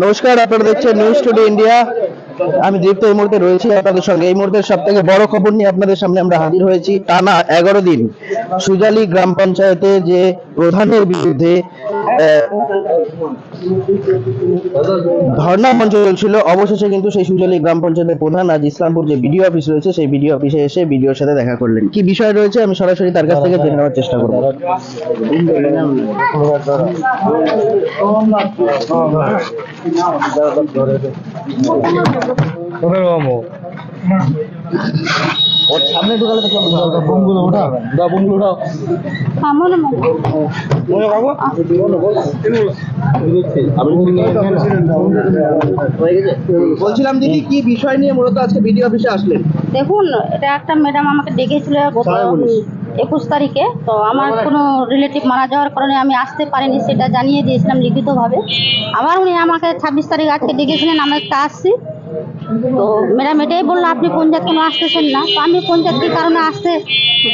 নমস্কার আপনারা দেখছেন নিউজ টুডে ইন্ডিয়া আমি দীপ্ত এই মুহূর্তে রয়েছি আপনাদের সঙ্গে। এই মুহূর্তে সব থেকে বড় খবর নিয়ে আপনাদের সামনে আমরা হাজির হয়েছি টানা এগারো দিন। সুজালি গ্রাম পঞ্চায়েতে যে প্রধানের বিরুদ্ধে ধর্ণা মঞ্চ চলছিল। অবশেষে কিন্তু সেই সুজালি গ্রাম পঞ্চায়েতের প্রধান আজ ইসলামপুর যে বিডিও অফিস রয়েছে, সেই বিডিও অফিসে এসে বিডিওর সাথে দেখা করলেন। কি বিষয় রয়েছে আমি সরাসরি তার কাছ থেকে জেনে নেওয়ার চেষ্টা করব। সামনে ঢুকালে তো বোমগুলো ওঠা বোমগুলো ওঠা আমার মনে বলছিলাম দিদি কি বিষয় নিয়ে মূলত আজকে বিডিও অফিসে আসলেন। দেখুন এটা একটা ম্যাডাম আমাকে ডেকেছিল গত একুশ তারিখে। তো আমার কোনো রিলেটিভ মারা যাওয়ার কারণে আমি আসতে পারিনি সেটা জানিয়ে দিয়েছিলাম লিখিতভাবে। আবার উনি আমাকে ছাব্বিশ তারিখ আজকে ডেকেছিলেন আমি একটা আসছি। তো ম্যাডাম, এটাই বলল, আপনি পঞ্চায়েত কেন আসতেছেন না? তো আমি পঞ্চায়েত কি কারণে আসতে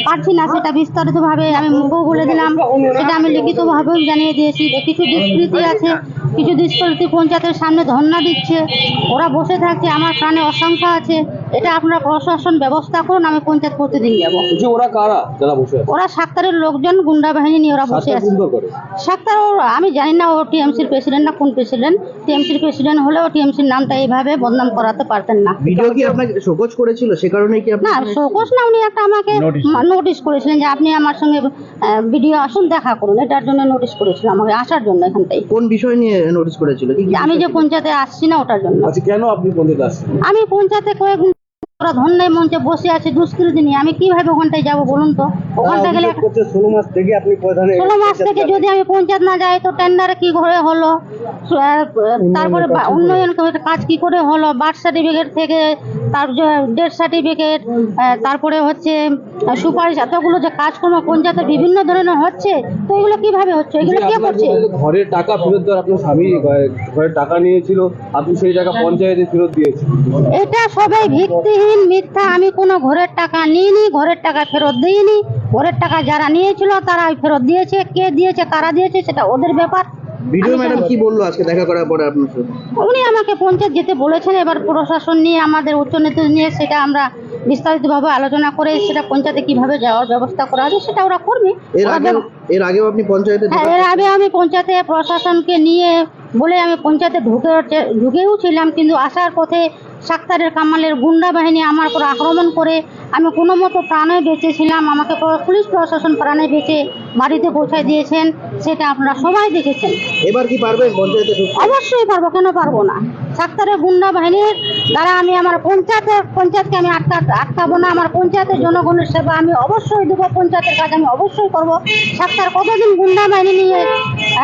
পারছি না সেটা বিস্তারিতভাবে আমি মুখও বলে দিলাম। সেটা আমি লিখিতভাবেও জানিয়ে দিয়েছি কিছু দুষ্কৃতি আছে, কিছু দুষ্কৃতি পঞ্চায়েতের সামনে ধর্ণা দিচ্ছে, ওরা বসে থাকছে, আমার প্রাণে অশঙ্কা আছে। এটা আপনারা প্রশাসন ব্যবস্থা করুন আমি পঞ্চায়েত প্রতিদিন যাব। যে ওরা কারা? যারা বসে আছে? ওরা সাক্তারের লোকজন গুন্ডা বাহিনী নিয়ে ওরা বসে আছে। সুন্দর করে? সাক্তার ও- আমি জানি না ও টিএমসির প্রেসিডেন্ট না কোন প্রেসিডেন্ট। টিএমসির প্রেসিডেন্ট হলেও টিএমসির নামটা এইভাবে বদনাম করাতে পারতেন না। ভিডিও কি আপনাকে শোকজ করেছিল? সে কারণে কি আপনি না শোকস না উনি একটা আমাকে নোটিশ করেছিলেন যে আপনি আমার সঙ্গে ভিডিও আসুন দেখা করুন। এটার জন্য নোটিশ করেছিল আমাকে আসার জন্য এখানটাই কোন বিষয় নিয়ে নোটিশ করেছিল? কি কি আমি যে পঞ্চায়েতে আসছি না ওটার জন্য। আচ্ছা কেন আপনি পঞ্চায়েত আসছেন? আমি পঞ্চায়েতে কয়েক ওরা ধন্যায় মঞ্চে বসে আছে দুষ্কৃতি নিয়ে। আমি কীভাবে ওখানটায় যাব বলুন তো? ওখানটা গেলে ষোলো মাস থেকে আপনি ষোলো মাস থেকে যদি আমি পঞ্চায়েত না যাই তো টেন্ডারে কি করে হলো? তারপরে উন্নয়ন কাজ কি করে হলো? বার্থ সার্টিফিকেট থেকে তার ডেথ সার্টিফিকেট তারপরে হচ্ছে সুপারিশ এতগুলো যে কাজকর্ম পঞ্চায়েতে বিভিন্ন ধরনের হচ্ছে তো এগুলো কীভাবে হচ্ছে? এগুলো কে করছে? ঘরের টাকা ফেরত দেওয়ার আপনার স্বামী ঘরের টাকা নিয়েছিল আপনি সেই টাকা পঞ্চায়েতে ফেরত দিয়েছেন। এটা সবাই ভিত্তিহীন মিথ্যা আমি কোনো ঘরের টাকা নিইনি ঘরের টাকা ফেরত দিইনি। ঘরের টাকা যারা নিয়েছিল তারা ফেরত দিয়েছে। কে দিয়েছে কারা দিয়েছে সেটা ওদের ব্যাপার। ভিডিও ম্যাডাম কি বলল আজকে দেখা করার পরে আপনার সাথে? উনি আমাকে পঞ্চায়েত যেতে বলেছেন এবার প্রশাসন নিয়ে আমাদের উচ্চ নেতৃত্ব নিয়ে সেটা আমরা বিস্তারিতভাবে আলোচনা করে সেটা পঞ্চায়েতে কীভাবে যাওয়ার ব্যবস্থা করা হবে সেটা ওরা করবে। এর আগে এর আগেও আপনি পঞ্চায়েতে হ্যাঁ এর আগে আমি পঞ্চায়েতে প্রশাসনকে নিয়ে বলে আমি পঞ্চায়েতে ঢুকে ঢুকেও ছিলাম কিন্তু আসার পথে সাক্তারের কামালের গুন্ডা বাহিনী আমার উপর আক্রমণ করে আমি কোনো মতো প্রাণে বেঁচেছিলাম। আমাকে পুলিশ প্রশাসন প্রাণে বেঁচে বাড়িতে পৌঁছায় দিয়েছেন সেটা আপনারা সবাই দেখেছেন। এবার কি পারবেন পঞ্চায়েতে অবশ্যই পারব কেন পারব না? সাক্তারের গুন্ডা বাহিনীর দ্বারা আমি আমার পঞ্চায়েতের পঞ্চায়েতকে আমি আটকা আটকাবো না। আমার পঞ্চায়েতের জনগণের সেবা আমি অবশ্যই দেবো পঞ্চায়েতের কাজ আমি অবশ্যই করব। সাক্তার কতদিন গুন্ডা বাহিনী নিয়ে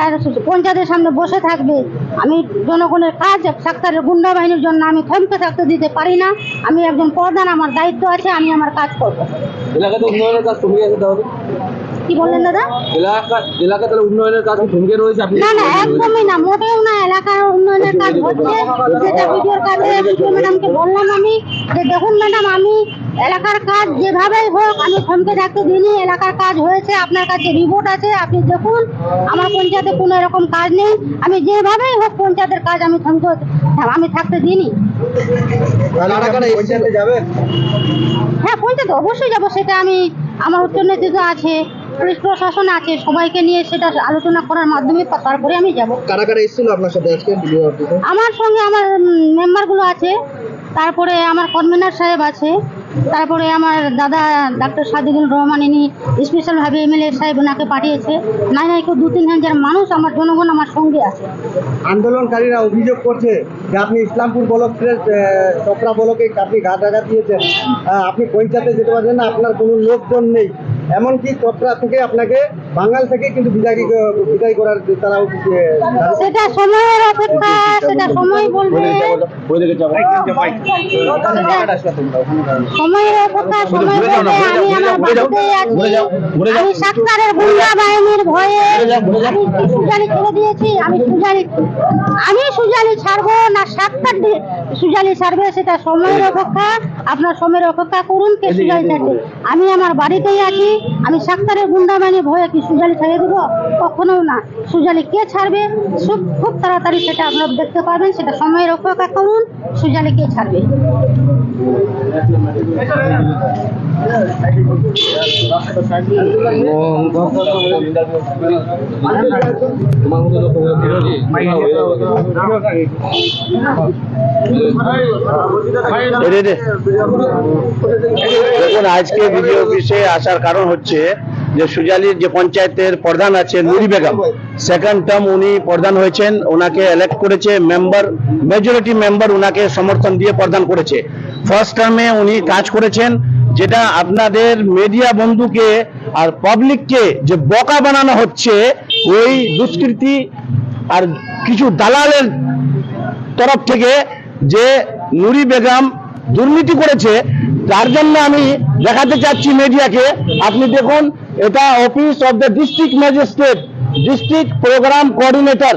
আর পঞ্চায়েতের সামনে বসে থাকবে? আমি জনগণের কাজ সাক্তারের গুন্ডা বাহিনীর জন্য আমি থমকে থাকতে দিতে পারি না। আমি একজন প্রধান আমার দায়িত্ব আছে আমি আমার কাজ করব। এলাকাতে উন্নয়নের কাজ থমকে আছে তাহলে কি বললেন দাদা? এলাকা এলাকা তাহলে উন্নয়নের কাজ থমকে রয়েছে আপনি না না একদমই না মোটেও না এলাকার উন্নয়নের কাজ হচ্ছে। যেটা ভিডিওর কাছে ভিডিও ম্যাডামকে বললাম আমি যে দেখুন ম্যাডাম আমি এলাকার কাজ যেভাবেই হোক আমি থমকে থাকতে দিইনি এলাকার কাজ হয়েছে আপনার কাছে রিপোর্ট আছে আপনি দেখুন আমার পঞ্চায়েতে কোনো এরকম কাজ নেই আমি যেভাবেই হোক পঞ্চায়েতের কাজ আমি থমকে আমি থাকতে দিইনি। হ্যাঁ পঞ্চায়েত অবশ্যই যাব সেটা আমি আমার উচ্চ নেতৃত্ব আছে পুলিশ প্রশাসন আছে সবাইকে নিয়ে সেটা আলোচনা করার মাধ্যমে তারপরে আমি যাব। কারা কারা এসেছিল আপনার সাথে আজকে আমার সঙ্গে আমার মেম্বারগুলো আছে তারপরে আমার কনভেনার সাহেব আছে তারপরে আমার দাদা ডাক্তার সাদিদুল রহমান, ইনি স্পেশালভাবে এমএলএ সাহেব ওনাকে পাঠিয়েছে। নাই নাই কেউ দু তিন হাজার মানুষ আমার জনগণ আমার সঙ্গে আছে। আন্দোলনকারীরা অভিযোগ করছে যে আপনি ইসলামপুর ব্লক চপড়া ব্লকে আপনি গা দিয়েছেন। আপনি পঞ্চায়েতে যেতে পারছেন না, আপনার কোনো লোকজন নেই। এমনকি চপড়া থেকে আপনাকে বাঙাল থেকে কিন্তু বিদায় বিদায় করার তারা সেটা সময়ের অপেক্ষা সেটা সময় বলবে। সময়ের অপেক্ষা সময় বলবে আমি আমার বাড়িতেই আছি। আমি সাক্তারের গুন্ডা বাহিনীর ভয়ে আমি সুজালি ছেড়ে দিয়েছি আমি সুজালি আমি সুজালি ছাড়বো না সাক্তার দি- সুজালি ছাড়বে সেটা সময়ের অপেক্ষা আপনার সময়ের অপেক্ষা করুন কে সুজালি ছাড়বে আমি আমার বাড়িতেই আছি আমি সাক্তারের গুন্ডা মানে ভয়ে কি সুজালি ছেড়ে দেবো? কখনো না। সুজালি কে ছাড়বে? খুব খুব তাড়াতাড়ি সেটা আপনারা দেখতে পারবেন সেটা সময়ের অপেক্ষা করুন। সুজালি কে ছাড়বে? আজকে ভিডিও অফিসে আসার কারণ হচ্ছে যে সুজালির যে পঞ্চায়েতের প্রধান আছে নুরি বেগম। সেকেন্ড টার্ম উনি প্রধান হয়েছেন, ওনাকে ইলেক্ট করেছে মেম্বার মেজরিটি মেম্বার ওনাকে সমর্থন দিয়ে প্রদান করেছে। ফার্স্ট টার্মে উনি কাজ করেছেন, যেটা আপনাদের মিডিয়া বন্ধুকে আর পাবলিককে যে বকা বানানো হচ্ছে, ওই দুষ্কৃতি আর কিছু দালালের তরফ থেকে যে নুরি বেগম দুর্নীতি করেছে, তার জন্য আমি দেখাতে চাচ্ছি মিডিয়াকে আপনি দেখুন, এটা office of the district magistrate district program coordinator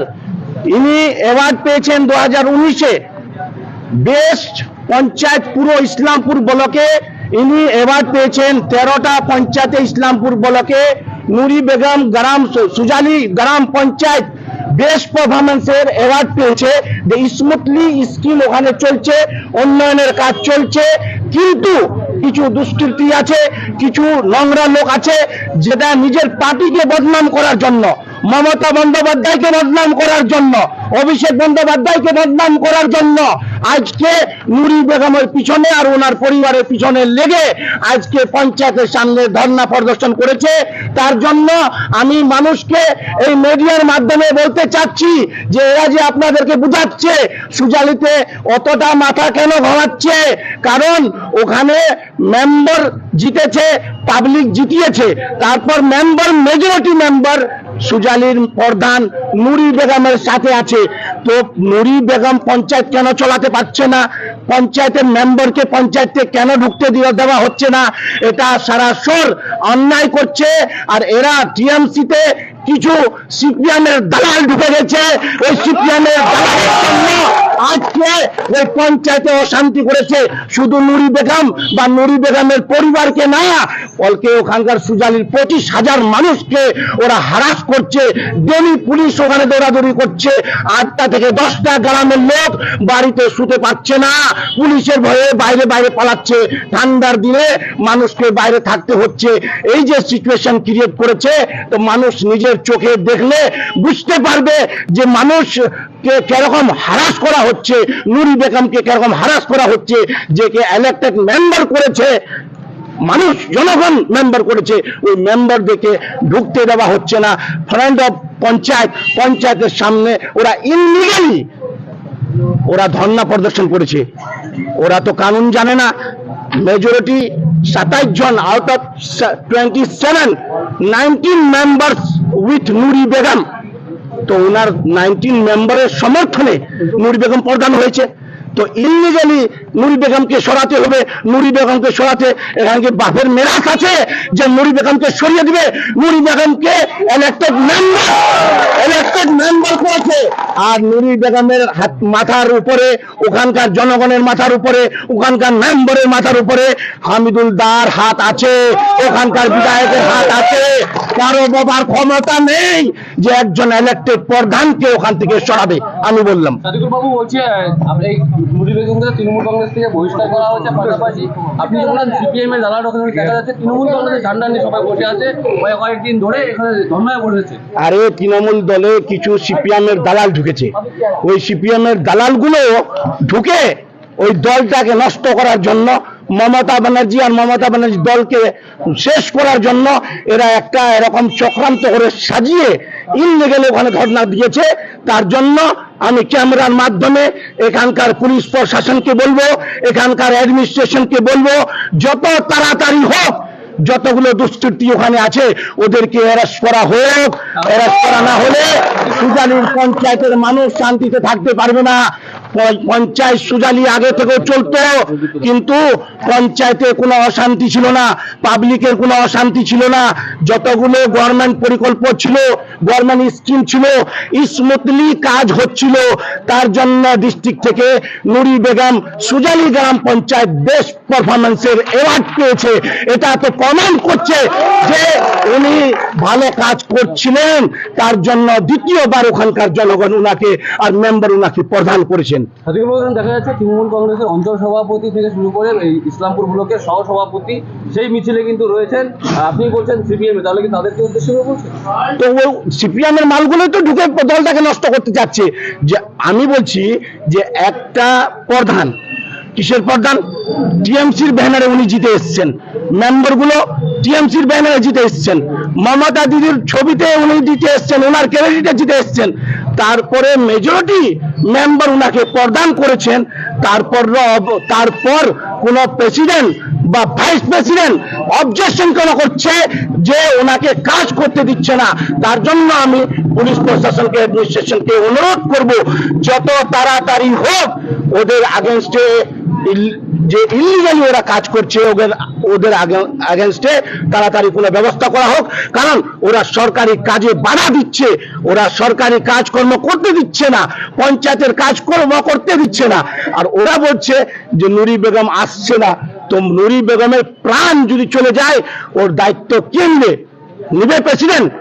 ইনি অ্যাওয়ার্ড পেয়েছেন দু হাজার উনিশে। বেস্ট পঞ্চায়েত পুরো ইসলামপুর ব্লকে ইনি অ্যাওয়ার্ড পেয়েছেন তেরোটা পঞ্চায়েতে ইসলামপুর ব্লকে। নুরি বেগম গ্রাম সুজালি গ্রাম পঞ্চায়েত। বেস্ট পারফরমেন্সের অ্যাওয়ার্ড পেয়েছে। যে স্মুথলি স্কিম ওখানে চলছে, উন্নয়নের কাজ চলছে, কিন্তু কিছু দুষ্কৃতি আছে, কিছু নোংরা লোক আছে, যেটা নিজের পার্টিকে বদনাম করার জন্য। মমতা বন্দ্যোপাধ্যায়কে বদনাম করার জন্য, অভিষেক বন্দ্যোপাধ্যায়কে বদনাম করার জন্য আজকে নুরি বেগমের পিছনে আর ওনার পরিবারের পিছনে লেগে আজকে পঞ্চায়েতের সামনে ধর্ণা প্রদর্শন করেছে। তার জন্য আমি মানুষকে এই মিডিয়ার মাধ্যমে বলতে চাচ্ছি যে এরা যে আপনাদেরকে বুঝাচ্ছে, সুজালিতে অতটা মাথা কেন ঘামাচ্ছে? কারণ ওখানে মেম্বার জিতেছে পাবলিক জিতিয়েছে, তারপর মেম্বার মেজরিটি মেম্বার সুজালির প্রধান নুরি বেগমের সাথে আছে। তো নুরি বেগম পঞ্চায়েত কেন চলাতে পারছে না? পঞ্চায়েতের মেম্বারকে পঞ্চায়েতে কেন ঢুকতে দিয়ে দেওয়া হচ্ছে না? এটা সারা সারাসর অন্যায় করছে। আর এরা টিএমসিতে কিছু সিপিএমের দালাল ঢুকে গেছে। ওই সিপিএমের দালালের জন্য আজকে ওই পঞ্চায়েতে অশান্তি করেছে, শুধু নুরি বেগম বা নুরি বেগমের পরিবারকে না, বলকে ওখানকার সুজালির পঁচিশ হাজার মানুষকে ওরা হারাস করছে ডেলি পুলিশ ওখানে দৌড়াদৌড়ি করছে আটটা থেকে দশটা গ্রামের লোক বাড়িতে শুতে পারছে না, পুলিশের ভয়ে বাইরে বাইরে পালাচ্ছে, ঠান্ডার দিনে মানুষকে বাইরে থাকতে হচ্ছে, এই যে সিচুয়েশন ক্রিয়েট করেছে, তো মানুষ নিজের চোখে দেখলে বুঝতে পারবে যে মানুষ কে কীরকম হারাস করা হচ্ছে। নুরি বেগমকে কীরকম হারাস করা হচ্ছে, যে কে ইলেক্টেড মেম্বার করেছে, মানুষ, জনগণ মেম্বার করেছে, ওই মেম্বারদেরকে ঢুকতে দেওয়া হচ্ছে না। ফ্রেন্ড অফ পঞ্চায়েত, পঞ্চায়েতের সামনে ওরা ইনলিগালি ওরা ধর্ণা প্রদর্শন করেছে। ওরা তো কানুন জানে না। মেজরিটি সাতাইশ জন out of twenty seven nineteen members with Nuri Begum. তো ওনার নাইনটিন মেম্বারের সমর্থনে নুরি বেগম প্রদান হয়েছে। তো ইলিগালি নুরি বেগমকে সরাতে হবে, নুরি বেগমকে সরাতে এখানে বাপের মেরাজ আছে যে নুরি বেগমকে সরিয়ে দিবে? নুরি বেগমকে ইলেক্টেড মেম্বার ইলেক্টেড মেম্বার করেছে। আর নুরি বেগমের হাত মাথার উপরে ওখানকার জনগণের মাথার উপরে ওখানকার মেম্বারের মাথার উপরে হামিদুল দার হাত আছে ওখানকার বিধায়কের হাত আছে। কারও বাবার ক্ষমতা নেই যে একজন ইলেক্টেড প্রধানকে ওখান থেকে সরাবে আমি বললাম। বাবু বলছে আপনি এই তৃণমূল কংগ্রেস থেকে বহিষ্কার করা হয়েছে পাশাপাশি। আপনি বললেন সিপিএম এর দালাল ওখানে দেখা যাচ্ছে তৃণমূল কংগ্রেসের ঝান্ডা নিয়ে সবাই বসে আছে। কয়েকদিন ধরে এখানে ধর্নায় বসেছে। আরে তৃণমূল দলে কিছু সিপিএম এর দালাল ঢুকেছে। ওই সিপিএম এর দালালগুলো ঢুকে ওই দলটাকে নষ্ট করার জন্য মমতা ব্যানার্জি আর মমতা ব্যানার্জি দলকে শেষ করার জন্য এরা একটা এরকম চক্রান্ত করে সাজিয়ে ইনলিগেল ওখানে ধর্ণা দিয়েছে। তার জন্য আমি ক্যামেরার মাধ্যমে এখানকার পুলিশ প্রশাসনকে বলব, এখানকার অ্যাডমিনিস্ট্রেশনকে বলব, যত তাড়াতাড়ি হোক যতগুলো দুষ্কৃতি ওখানে আছে, ওদেরকে অ্যারেস্ট করা হোক। অ্যারেস্ট করা না হলে সুজানির পঞ্চায়েতের মানুষ শান্তিতে থাকতে পারবে না। পঞ্চায়েত সুজালি আগে থেকেও চলতো, কিন্তু পঞ্চায়েতে কোনো অশান্তি ছিল না, পাবলিকের কোনো অশান্তি ছিল না, যতগুলো গভর্নমেন্ট পরিকল্প ছিল গভর্নমেন্ট স্কিম ছিল, স্মুথলি কাজ হচ্ছিল, তার জন্য ডিস্ট্রিক্ট থেকে নুরি বেগম সুজালি গ্রাম পঞ্চায়েত বেস্ট পারফরমেন্সের অ্যাওয়ার্ড পেয়েছে। এটা তো কমেন্ট করছে যে উনি ভালো কাজ করছিলেন, তার জন্য দ্বিতীয়বার ওখানকার জনগণ উনাকে আর মেম্বার উনাকে প্রদান করেছেন। আজকে বলছেন দেখা যাচ্ছে তৃণমূল কংগ্রেসের অঞ্চল সভাপতি থেকে শুরু করে এই ইসলামপুর ব্লকের সহ সভাপতি সেই মিছিলে কিন্তু রয়েছেন। আপনি বলছেন সিপিএম তাহলে কি তাদেরকে উদ্দেশ্য করে বলছেন? তো সিপিএম এর মালগুলোই তো ঢুকে দলটাকে নষ্ট করতে চাচ্ছে যে আমি বলছি যে একটা প্রধান কিসের প্রধান? টিএমসির ব্যানারে উনি জিতে এসেছেন। মেম্বারগুলো টিএমসির ব্যানারে জিতে এসেছেন। মমতা দিদির ছবিতে উনি জিতে এসেছেন ওনার ক্যান্ডিডেটে জিতে এসেছেন। তারপরে মেজরিটি মেম্বার উনাকে প্রদান করেছেন। তারপর তারপর কোন প্রেসিডেন্ট বা ভাইস প্রেসিডেন্ট অবজেকশন কেন করছে যে ওনাকে কাজ করতে দিচ্ছে না? তার জন্য আমি পুলিশ প্রশাসনকে অ্যাডমিনিস্ট্রেশনকে অনুরোধ করব, যত তাড়াতাড়ি হোক ওদের আগেনস্টে যে ইলিগালি ওরা কাজ করছে ওদের ওদের আগেনস্টে তাড়াতাড়ি কোনো ব্যবস্থা করা হোক। কারণ ওরা সরকারি কাজে বাধা দিচ্ছে। ওরা সরকারি কাজকর্ম করতে দিচ্ছে না। পঞ্চায়েতের কাজকর্ম করতে দিচ্ছে না। আর ওরা বলছে যে নুরি বেগম আসছে না। তো নুরি বেগমের প্রাণ যদি চলে যায়, ওর দায়িত্ব কে নিবে? নিবে প্রেসিডেন্ট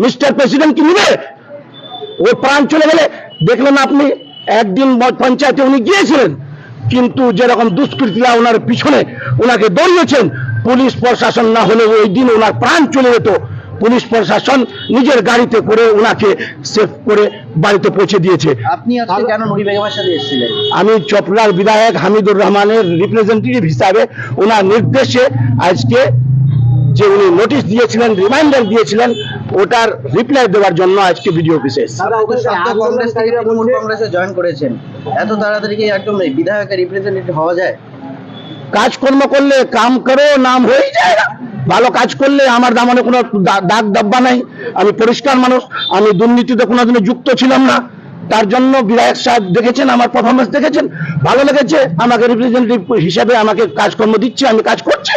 মিস্টার প্রেসিডেন্ট কি নিবে? ওর প্রাণ চলে গেলে, দেখলেন আপনি, একদিন পঞ্চায়েতে উনি গিয়েছিলেন। কিন্তু যেরকম দুষ্কৃতীরা ওনার পিছনে ওনাকে দৌড়িয়েছেন পুলিশ প্রশাসন না হলে ওই দিন ওনার প্রাণ চলে যেত। পুলিশ প্রশাসন নিজের গাড়িতে করে ওনাকে সেফ করে বাড়িতে পৌঁছে দিয়েছে। আপনি কেন বেগমের সাথে এসেছিলেন? আমি চপড়ার বিধায়ক হামিদুর রহমানের রিপ্রেজেন্টেটিভ হিসাবে ওনার নির্দেশে আজকে যে উনি নোটিশ দিয়েছিলেন রিমাইন্ডার দিয়েছিলেন ওটার রিপ্লাই দেওয়ার জন্য আজকে অফিসে ওখানে শব্দ কংগ্রেস জয়েন করেছেন। এত তাড়াতাড়ি কি একদম বিধায়কের রিপ্রেজেন্টেটিভ হওয়া যায়? কাজকর্ম করলে কাম করো নাম হয়ে যায় না। ভালো কাজ করলে আমার দামনে কোনো দাগ দাব্বা নাই। আমি পরিষ্কার মানুষ আমি দুর্নীতিতে কোনোদিনও যুক্ত ছিলাম না। তার জন্য বিধায়ক সাহেব দেখেছেন আমার পারফরমেন্স দেখেছেন। ভালো লেগেছে আমাকে রিপ্রেজেন্টেটিভ হিসেবে আমাকে কাজকর্ম দিচ্ছে আমি কাজ করছি।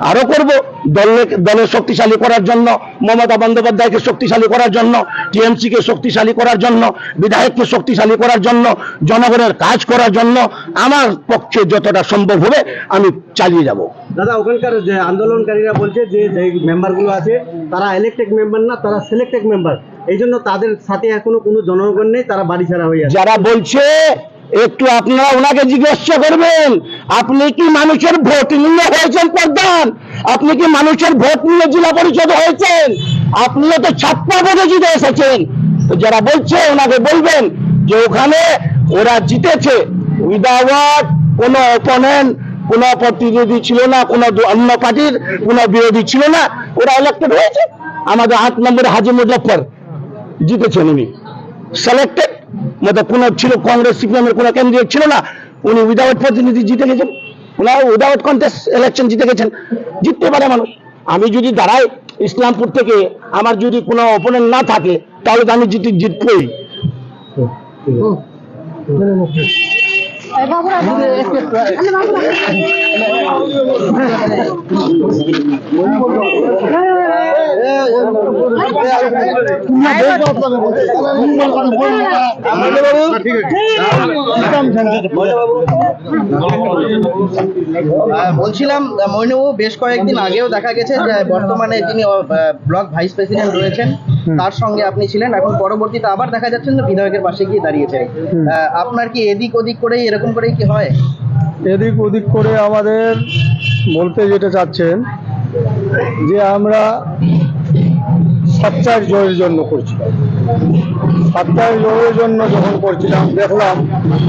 আরও করব। দলের দলের শক্তিশালী করার জন্য মমতা বন্দ্যোপাধ্যায়কে শক্তিশালী করার জন্য টিএমসি কে শক্তিশালী করার জন্য বিধায়ককে শক্তিশালী করার জন্য জনগণের কাজ করার জন্য আমার পক্ষে যতটা সম্ভব হবে আমি চালিয়ে যাব। দাদা ওখানকার যে আন্দোলনকারীরা বলছে যে যে মেম্বারগুলো আছে তারা ইলেকটেড মেম্বার না তারা সিলেক্টেড মেম্বার এই জন্য তাদের সাথে এখনও কোনো জনগণ নেই তারা বাড়ি ছাড়া হয়ে যারা বলছে একটু আপনারা ওনাকে জিজ্ঞাসা করবেন, আপনি কি মানুষের ভোট নিয়ে হয়েছেন প্রধান? আপনি কি মানুষের ভোট নিয়ে জেলা পরিষদ হয়েছেন? আপনিও তো ছাপ্পা ভোটে জিতে এসেছেন। তো যারা বলছে, ওনাকে বলবেন যে ওখানে ওরা জিতেছে। উইদাউট কোনো অপোনেন্ট কোনো প্রতিনিধি ছিল না, কোনো অন্য পার্টির কোনো বিরোধী ছিল না, ওরা ইলেক্টেড হয়েছে। আমাদের আট নম্বরে হাজি মুজফর জিতেছেন উনি। সিলেক্টেড মতো কোনো ছিল কংগ্রেস সিপিএমের কোনো ক্যান্ডিডেট ছিল না। উনি উইদাউট প্রতিনিধি জিতে গেছেন। ওনারা উইদাউট কন্টেস্ট ইলেকশন জিতে গেছেন। জিততে পারে মানুষ। আমি যদি দাঁড়াই ইসলামপুর থেকে আমার যদি কোনো অপোনেন্ট না থাকে তাহলে তো আমি জিতে জিতবই এই বাবুরা আমি বাবুরা আহ, বলছিলাম মইনুবাবু বেশ কয়েকদিন আগেও দেখা গেছে যে বর্তমানে যিনি ব্লক ভাইস প্রেসিডেন্ট রয়েছেন। তার সঙ্গে আপনি ছিলেন। এখন পরবর্তীতে আবার দেখা যাচ্ছেন যে বিধায়কের পাশে গিয়ে দাঁড়িয়েছেন। আপনার কি এদিক ওদিক করেই এরকম করেই কি হয়? এদিক ওদিক করে আমাদের বলতে যেটা চাচ্ছেন, যে আমরা সাপ্তাহ জয়ের জন্য করছি সাপ্তাহ জয়ের জন্য যখন করছিলাম, দেখলাম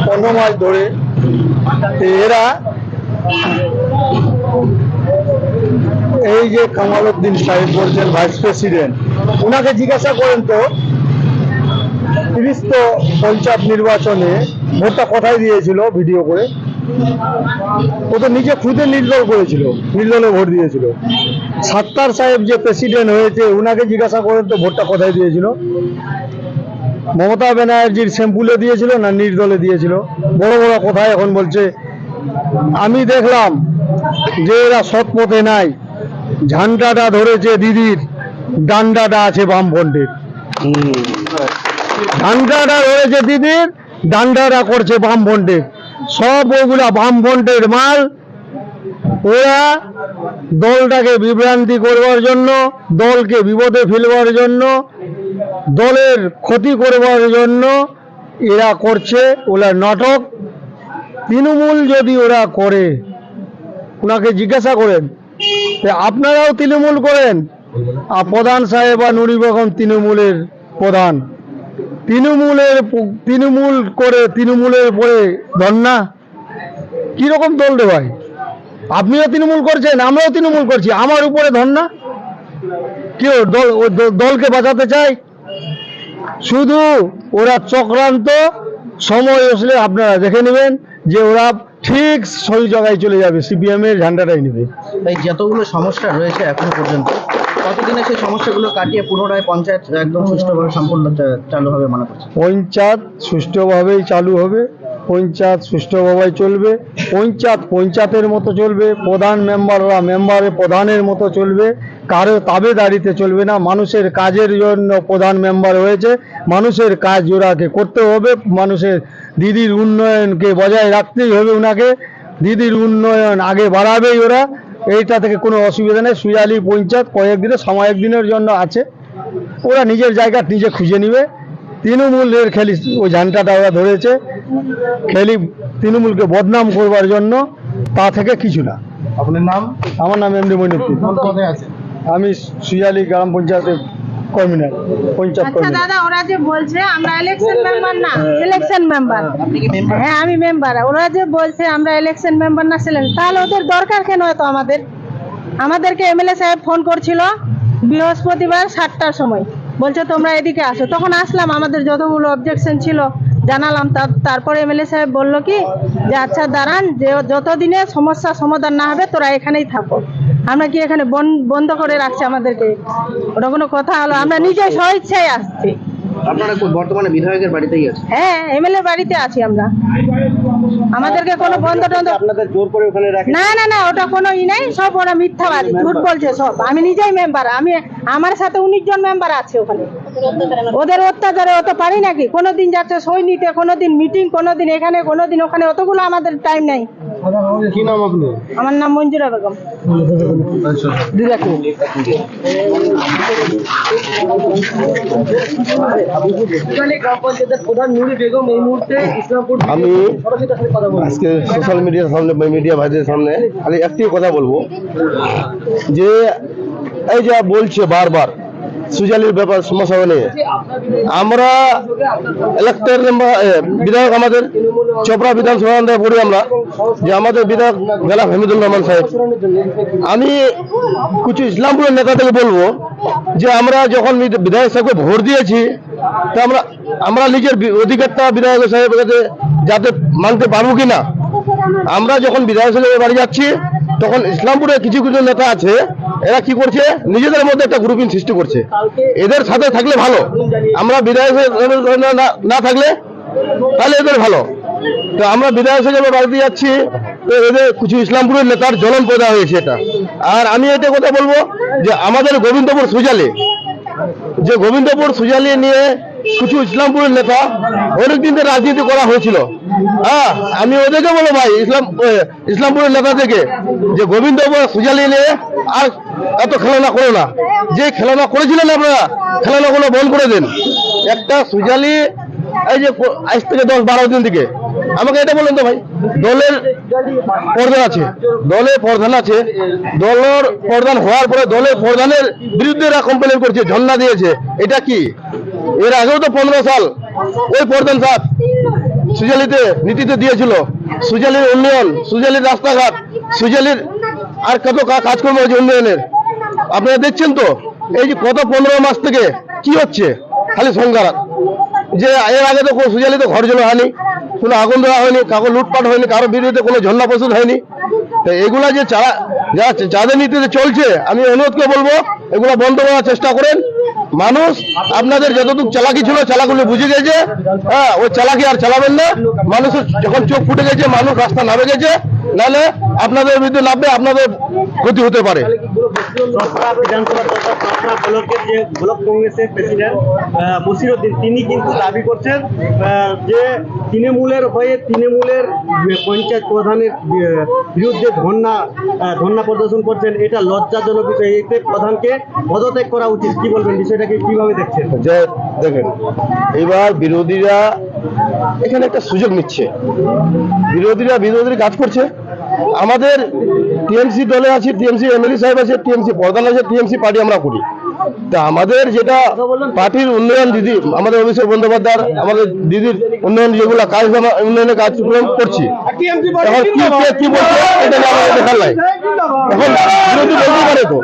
পনেরো মাস ধরে এরা এই যে কামাল উদ্দিন সাহেব বলছেন, ভাইস প্রেসিডেন্ট ওনাকে জিজ্ঞাসা করেন তো, তিরিশ পঞ্চায়েত নির্বাচনে ভোটটা কোথায় দিয়েছিল ভিডিও করে? ও তো নিজে খুদে নির্দল করেছিল নির্দলে ভোট দিয়েছিল। সাত্তার সাহেব যে প্রেসিডেন্ট হয়েছে ওনাকে জিজ্ঞাসা করেন তো ভোটটা কোথায় দিয়েছিল? মমতা ব্যানার্জির স্যাম্পুলে দিয়েছিল না নির্দলে দিয়েছিল? বড় বড় কথায় এখন বলছে। আমি দেখলাম যে এরা সৎ পথে নাই। ঝান্ডাটা ধরেছে দিদির ডান্ডাটা আছে বামফ্রন্টের। ঝান্ডাটা রয়েছে দিদির ডান্ডারা করছে বামফ্রন্টে। সব ওগুলা বামফ্রন্টের মাল। ওরা দলটাকে বিভ্রান্তি করবার জন্য, দলকে বিপদে ফেলবার জন্য, দলের ক্ষতি করবার জন্য এরা করছে ওরা নাটক। তৃণমূল যদি ওরা করে, ওনাকে জিজ্ঞাসা করেন আপনারাও তৃণমূল করেন? আর প্রধান সাহেব বা নুরি বেগম তৃণমূলের প্রধান। তৃণমূলের তৃণমূল করে, তৃণমূলের পরে ধন্না? কীরকম দল রে ভাই? আপনিও তৃণমূল করছেন, আমরাও তৃণমূল করছি, আমার উপরে ধন্না? কেউ দল দলকে বাঁচাতে চায় শুধু ওরা চক্রান্ত, সময় আসলে আপনারা দেখে নেবেন যে ওরা ঠিক সই জায়গায় চলে যাবে সিপিএম এর ঝান্ডাটাই নেবে। তাই যতগুলো সমস্যা রয়েছে এখনও পর্যন্ত কতদিনে সেই সমস্যাগুলো কাটিয়ে পুনরায় পঞ্চায়েত একদম সুষ্ঠুভাবে সম্পূর্ণ চালু হবে মনে পঞ্চায়েত সুষ্ঠুভাবেই চালু হবে, পঞ্চায়েত সুষ্ঠুভাবে চলবে, পঞ্চায়েত পঞ্চায়েতের মতো চলবে, প্রধান মেম্বাররা মেম্বারের প্রধানের মতো চলবে, কারও তাবেদারিতে চলবে না, মানুষের কাজের জন্য প্রধান মেম্বার হয়েছে, মানুষের কাজ ওরাকে করতে হবে, মানুষের দিদির উন্নয়নকে বজায় রাখতেই হবে ওনাকে দিদির উন্নয়ন আগে বাড়াবেই ওরা এইটা থেকে কোনো অসুবিধা নেই। সুয়ালি পঞ্চায়েত কয়েকদিনের সাময়িক দিনের জন্য আছে। ওরা নিজের জায়গা নিজে খুঁজে নিবে। তৃণমূলের খেলি ওই ঝান্ডাটা ওরা ধরেছে। খেলি তৃণমূলকে বদনাম করবার জন্য তা থেকে কিছু না। আপনার নাম? আমার নাম এমডি মইনুদ্দিন কোথায় আমি সুয়ালি গ্রাম পঞ্চায়েতের পঞ্চায়েত আচ্ছা দাদা ওরা যে বলছে আমরা ইলেকশন মেম্বার না। ইলেকশন মেম্বার কি মেম্বার হ্যাঁ আমি মেম্বার ওরা যে বলছে আমরা ইলেকশন মেম্বার না ছিলেন তাহলে ওদের দরকার কেন আমাদের? আমাদেরকে এমএলএ সাহেব ফোন করছিল বৃহস্পতিবার সাতটার সময়। বলছে তোমরা এদিকে আসো। তখন আসলাম আমাদের যতগুলো অবজেকশন ছিল জানালাম। তার- তারপরে এমএলএ সাহেব বলল কি যে আচ্ছা দাঁড়ান যে যতদিনে সমস্যা সমাধান না হবে তোরা এখানেই থাকো। আমরা কি এখানে বন- বন্ধ করে রাখছি আমাদেরকে? ওটা কোনো কথা হলো? আমরা নিজে স্বইচ্ছায় আসছি। আপনারা বর্তমানে বিধায়কের বাড়িতেই আছে হ্যাঁ এমএলএ বাড়িতে আছি আমরা। আমাদেরকে কোনো বন্ধ টন্ধ আপনাদের জোর করে ওখানে রাখে না না না ওটা কোনো ই নাই। সব ওরা মিথ্যাবাদী ঝুট বলছে সব। আমি নিজেই মেম্বার। আমি আমার সাথে উনিশ জন মেম্বার আছে ওখানে। ওদের অত্যাচারে অত পারি নাকি কোনোদিন যাচ্ছে সই নিতে কোনোদিন মিটিং কোনোদিন এখানে কোনোদিন ওখানে অতগুলো আমাদের টাইম নাই। কি নাম আপনি? আমার নাম মঞ্জুরা বেগম। আমি আজকে সোশ্যাল মিডিয়ার সামনে মিডিয়া ভাইদের সামনে খালি একটি কথা বলব। যে এই যা বলছে বারবার সুজালির ব্যাপার সমস্যা নিয়ে আমরা ইলেক্টেড বিধায়ক আমাদের, চোপড়া বিধানসভা পড়ি আমরা, যে আমাদের বিধায়ক গেলা হামিদুল রহমান সাহেব। আমি কিছু ইসলামপুরের নেতা থেকে বলব, যে আমরা যখন বিধ- বিধায়ক সাহেবকে ভোট দিয়েছি, তা আমরা আমরা নিজের অধিকারটা বিধায়ক সাহেবের কাছে যাতে মানতে পারব কিনা। আমরা যখন বিধায়ক সাহেবের বাড়ি যাচ্ছি তখন ইসলামপুরে কিছু কিছু নেতা আছে, এরা কি করছে? নিজেদের মধ্যে একটা গ্রুপিং সৃষ্টি করছে। এদের সাথে থাকলে ভালো। আমরা বিধায়ক না- থাকলে তাহলে এদের ভালো। তো আমরা বিধায়ক সাহেবের বাড়িতে যাচ্ছি, তো এদের কিছু ইসলামপুরের নেতার জ্বলন পয়দা হয়েছে এটা। আর আমি এটা কথা বলব যে আমাদের গোবিন্দপুর সুজালে, যে গোবিন্দপুর সুজালি নিয়ে কিছু ইসলামপুরের নেতা অনেকদিন থেকে রাজনীতি করা হয়েছিল। হ্যাঁ আমি ওদেরকে বলো ভাই, ইসলাম ইসলামপুরের নেতা থেকে যে গোবিন্দ সুজালি নিয়ে আর এত খেলনা করো না। যে খেলনা করেছিলেন আপনারা, খেলনাগুলো বন্ধ করে দেন। একটা সুজালি এই যে আজ থেকে দশ বারো দিন থেকে। আমাকে এটা বলুন তো ভাই, দলের প্রধান আছে, দলের প্রধান আছে, দলের প্রধান হওয়ার পরে দলের প্রধানের বিরুদ্ধে এরা কমপ্লেন করছে ঝর্ণা দিয়েছে। এটা কি? এর আগেও তো পনেরো সাল ওই প্রধান সাহেব সুজালিতে নীতিতে দিয়েছিল। সুজালির উন্নয়ন, সুজালির রাস্তাঘাট, সুজালির আর কত কাজকর্ম হয়েছে উন্নয়নের? আপনারা দেখছেন তো? এই যে কত পনেরো মাস থেকে কি হচ্ছে? খালি সংঘাত। যে এর আগে তো কোনো সুজালিতে ঘর জল হয়নি, কোনো আগুন দেওয়া হয়নি কারও লুটপাট হয়নি, কারও বিরুদ্ধে কোনো ঝর্ণা প্রস্তুত হয়নি। তো এগুলা যে চারা যারা চাঁদের নীতিতে চলছে, আমি অনুরোধ করে বলব, এগুলো বন্ধ করার চেষ্টা করেন। মানুষ আপনাদের যতটুকু চালাকি ছিল, চালাকুলি বুঝে গেছে। হ্যাঁ ওই চালাকি আর চালাবেন না। মানুষের যখন চোখ ফুটে গেছে, মানুষ রাস্তা নামে গেছে। নাহলে আপনাদের বিরুদ্ধে নামবে আপনাদের ক্ষতি হতে পারে। তিনি কিন্তু দাবি করছেন যে তৃণমূলের হয়ে তৃণমূলের পঞ্চায়েত প্রধানের বিরুদ্ধে ধর্ণা আহ, ধর্ণা প্রদর্শন করছেন এটা লজ্জাজনক বিষয় এতে প্রধানকে পদত্যাগ করা উচিত কি বলবেন বিষয়টাকে কীভাবে দেখছেন যে দেখেন এবার বিরোধীরা এখানে একটা সুযোগ নিচ্ছে। বিরোধীরা বিরোধীর কাজ করছে। আমাদের টিএমসি দলে আছি, টিএমসি এমএলএ সাহেব আছে, টিএমসি প্রধান আছে, টিএমসি পার্টি আমরা করি। তা আমাদের যেটা পার্টির উন্নয়ন দিদি, আমাদের অভিষেক বন্দ্যোপাধ্যায় আমাদের দিদির উন্নয়ন, যেগুলো কাজ উন্নয়নের কার্যক্রম করছি। এখন কি কে এটা দেখার এখন বিরোধী বলতে পারে তো।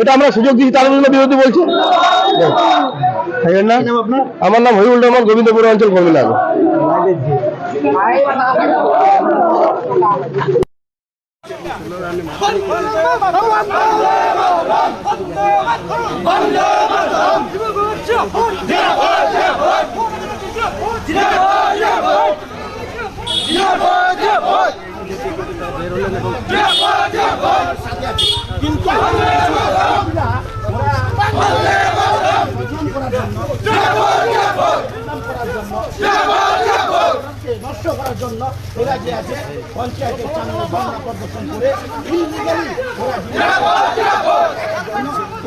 এটা আমরা সুযোগ দিচ্ছি তার জন্য বিরোধী বলছে। জন্য আমার নাম হরিউল রহমান, গোবিন্দপুর অঞ্চল কিন্তু কর্মী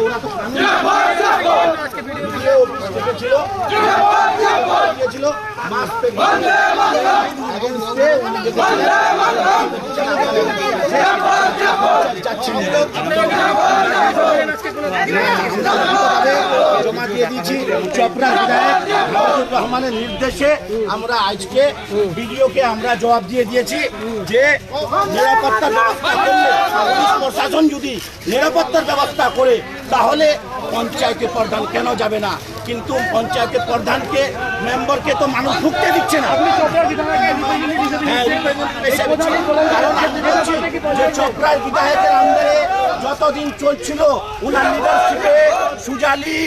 জমা দিয়ে দিয়েছি চপড়া বিধায়ক রহমানের নির্দেশে আমরা আজকে বিডিওকে আমরা জবাব দিয়ে দিয়েছি যে নিরাপত্তার ব্যবস্থা করলে প্রশাসন যদি নিরাপত্তার ব্যবস্থা করে তাহলে পঞ্চায়েতের প্রধান কেন যাবে না? কিন্তু পঞ্চায়েতের প্রধানকে মেম্বারকে তো মানুষ ঢুকতে দিচ্ছে না। হ্যাঁ, চোপড়ার বিধায়কের আন্ডারে যতদিন চলছিল উনার লিডারশিপে সুজালি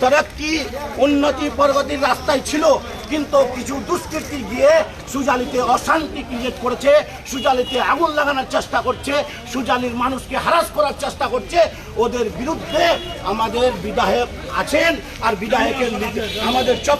তরক্কি উন্নতি প্রগতির রাস্তায় ছিল। কিন্তু কিছু দুষ্কৃতি গিয়ে সুজালিতে অশান্তি ক্রিয়েট করেছে সুজালিতে আগুন লাগানোর চেষ্টা করছে, সুজালির মানুষকে হারাস করার চেষ্টা করছে। ওদের বিরুদ্ধে আমাদের বিধায়ক আছেন, আর বিধায়কের আমাদের চপ